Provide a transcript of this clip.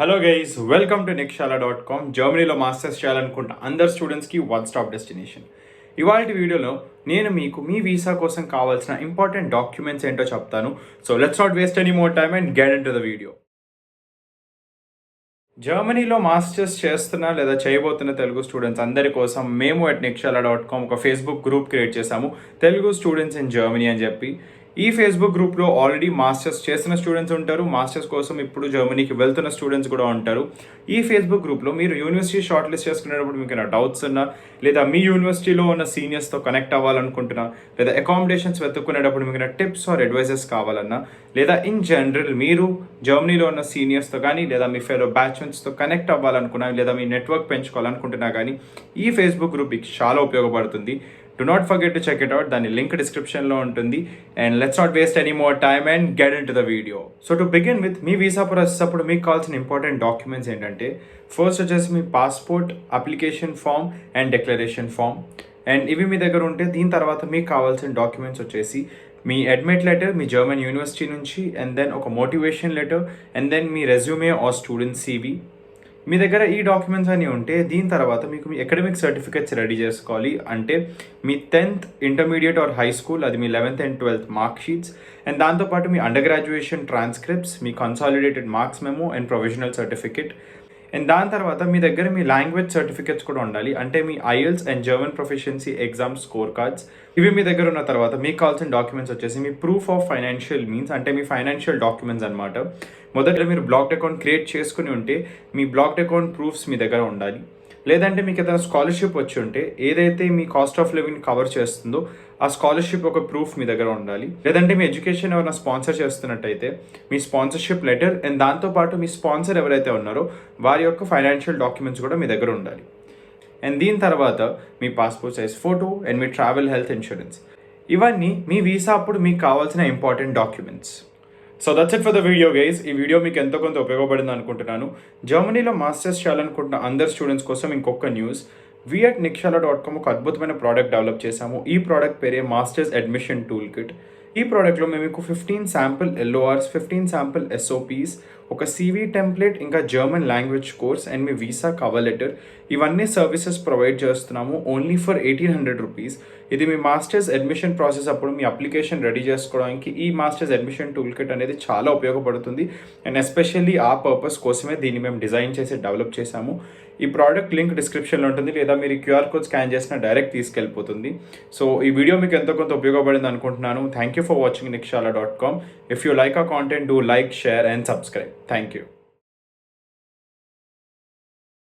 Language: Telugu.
Hello guys welcome to Nikshala dot com జర్మనీలో మాస్టర్స్ చేయాలనుకుంటున్న అందరు స్టూడెంట్స్కి వన్ స్టాప్ డెస్టినేషన్ ఇవాళ వీడియోలో నేను మీకు మీ వీసా కోసం కావాల్సిన ఇంపార్టెంట్ డాక్యుమెంట్స్ ఏంటో చెప్తాను. So let's not waste any more time and get into the video జర్మనీలో మాస్టర్స్ చేస్తున్న లేదా చేయబోతున్న తెలుగు స్టూడెంట్స్ అందరి కోసం మేము అట్ నిక్షాలా డాట్ కామ్ ఒక ఫేస్బుక్ గ్రూప్ క్రియేట్ చేశాము. తెలుగు స్టూడెంట్స్ ఇన్ జర్మనీ అని చెప్పి. ఈ ఫేస్బుక్ గ్రూప్లో ఆల్రెడీ మాస్టర్స్ చేసిన స్టూడెంట్స్ ఉంటారు. మాస్టర్స్ కోసం ఇప్పుడు జర్మనీకి వెళ్తున్న స్టూడెంట్స్ కూడా ఉంటారు. ఈ ఫేస్బుక్ గ్రూప్లో మీరు యూనివర్సిటీ షార్ట్ లిస్ట్ చేసుకునేటప్పుడు మీకు ఏమైనా డౌట్స్ ఉన్నా లేదా మీ యూనివర్సిటీలో ఉన్న సీనియర్స్తో కనెక్ట్ అవ్వాలనుకుంటున్నా లేదా అకామిడేషన్స్ వెతుక్కునేటప్పుడు మీకు టిప్స్ ఆర్ అడ్వైజెస్ కావాలన్నా లేదా ఇన్ జనరల్ మీరు జర్మనీలో ఉన్న సీనియర్స్తో కానీ లేదా మీ ఫెలో బ్యాచ్మెంట్స్తో కనెక్ట్ అవ్వాలనుకున్నా లేదా మీ నెట్వర్క్ పెంచుకోవాలనుకుంటున్నా కానీ ఈ ఫేస్బుక్ గ్రూప్ మీకు చాలా ఉపయోగపడుతుంది. Do not forget to check it out దాని లింక్ డిస్క్రిప్షన్లో ఉంటుంది. And let's not waste any more time and get into the video so to begin with me visa process అప్పుడు మీకు కావాల్సిన ఇంపార్టెంట్ డాక్యుమెంట్స్ ఏంటంటే ఫస్ట్ వచ్చేసి మీ passport application form and declaration form and ఇవి మీ దగ్గర ఉంటే దీని తర్వాత మీకు కావాల్సిన డాక్యుమెంట్స్ వచ్చేసి మీ అడ్మిట్ లెటర్ మీ జర్మన్ యూనివర్సిటీ నుంచి అండ్ దెన్ ఒక మోటివేషన్ లెటర్ అండ్ దెన్ మీ రెజ్యూమే ఆర్ స్టూడెంట్ సీవీ మీ దగ్గర ఈ డాక్యుమెంట్స్ అన్నీ ఉంటే దీని తర్వాత మీకు మీ అకాడమిక్ సర్టిఫికేట్స్ రెడీ చేసుకోవాలి. అంటే మీ tenth intermediate or high school అది మీ eleventh and twelfth mark sheets and దాంతోపాటు మీ under graduation transcripts me consolidated marks memo and provisional certificate and దాని తర్వాత మీ దగ్గర మీ లాంగ్వేజ్ సర్టిఫికెట్స్ కూడా ఉండాలి. అంటే మీ IELTS and German proficiency exam score cards ఇవి మీ దగ్గర ఉన్న తర్వాత మీకు కావాల్సిన డాక్యుమెంట్స్ వచ్చేసి మీ ప్రూఫ్ ఆఫ్ ఫైనాన్షియల్ మీన్స్ అంటే మీ ఫైనాన్షియల్ డాక్యుమెంట్స్ అనమాట మొదట మీరు బ్లాక్డ్ అకౌంట్ క్రియేట్ చేసుకుని ఉంటే మీ బ్లాక్డ్ అకౌంట్ ప్రూఫ్స్ మీ దగ్గర ఉండాలి. లేదంటే మీకు ఏదైనా స్కాలర్షిప్ వచ్చి ఉంటే ఏదైతే మీ కాస్ట్ ఆఫ్ లివింగ్ కవర్ చేస్తుందో ఆ స్కాలర్షిప్ ఒక ప్రూఫ్ మీ దగ్గర ఉండాలి. లేదంటే మీ ఎడ్యుకేషన్ ఎవరైనా స్పాన్సర్ చేస్తున్నట్టయితే మీ స్పాన్సర్షిప్ లెటర్ అండ్ దాంతోపాటు మీ స్పాన్సర్ ఎవరైతే ఉన్నారో వారి యొక్క ఫైనాన్షియల్ డాక్యుమెంట్స్ కూడా మీ దగ్గర ఉండాలి. అండ్ దీని తర్వాత మీ పాస్పోర్ట్ సైజ్ ఫోటో అండ్ మీ ట్రావెల్ హెల్త్ ఇన్సూరెన్స్ ఇవన్నీ మీ వీసా అప్పుడు మీకు కావాల్సిన important documents so that's it for the video guys ఈ వీడియో మీకు ఎంతో కొంత ఉపయోగపడింది అనుకుంటున్నాను. జర్మనీలో మాస్టర్స్ చేయాలనుకుంటున్న అందరు స్టూడెంట్స్ కోసం ఇంకొక న్యూస్ వియట్ నిక్షాల డాట్ కామ్ ఒక అద్భుతమైన ప్రోడక్ట్ డెవలప్ చేశాము. ఈ ప్రోడక్ట్ పేరే మాస్టర్స్ అడ్మిషన్ టూల్ కిట్ ఈ ప్రోడక్ట్లో మేము మీకు fifteen sample LORs fifteen sample SOPs ఒక సీవీ టెంప్లెట్ ఇంకా జర్మన్ లాంగ్వేజ్ కోర్స్ అండ్ మీ వీసా కవర్ లెటర్ ఇవన్నీ సర్వీసెస్ ప్రొవైడ్ చేస్తున్నాము. Only for eighteen hundred rupees ఇది మీ మాస్టర్స్ అడ్మిషన్ ప్రాసెస్ అప్పుడు మీ అప్లికేషన్ రెడీ చేసుకోవడానికి ఈ మాస్టర్స్ అడ్మిషన్ టూల్ కిట్ అనేది చాలా ఉపయోగపడుతుంది. అండ్ ఎస్పెషల్లీ ఆ పర్పస్ కోసమే దీన్ని మేము డిజైన్ చేసి డెవలప్ చేశాము. ఈ ప్రోడక్ట్ లింక్ డిస్క్రిప్షన్లో ఉంటుంది లేదా మీరు క్యూఆర్ కోడ్ స్కాన్ చేసిన డైరెక్ట్ తీసుకెళ్ళిపోతుంది. సో ఈ వీడియో మీకు ఎంతో కొంత ఉపయోగపడింది అనుకుంటున్నాను. Thank you for watching Nikshala dot com if you like ఆ content do like share and subscribe thank you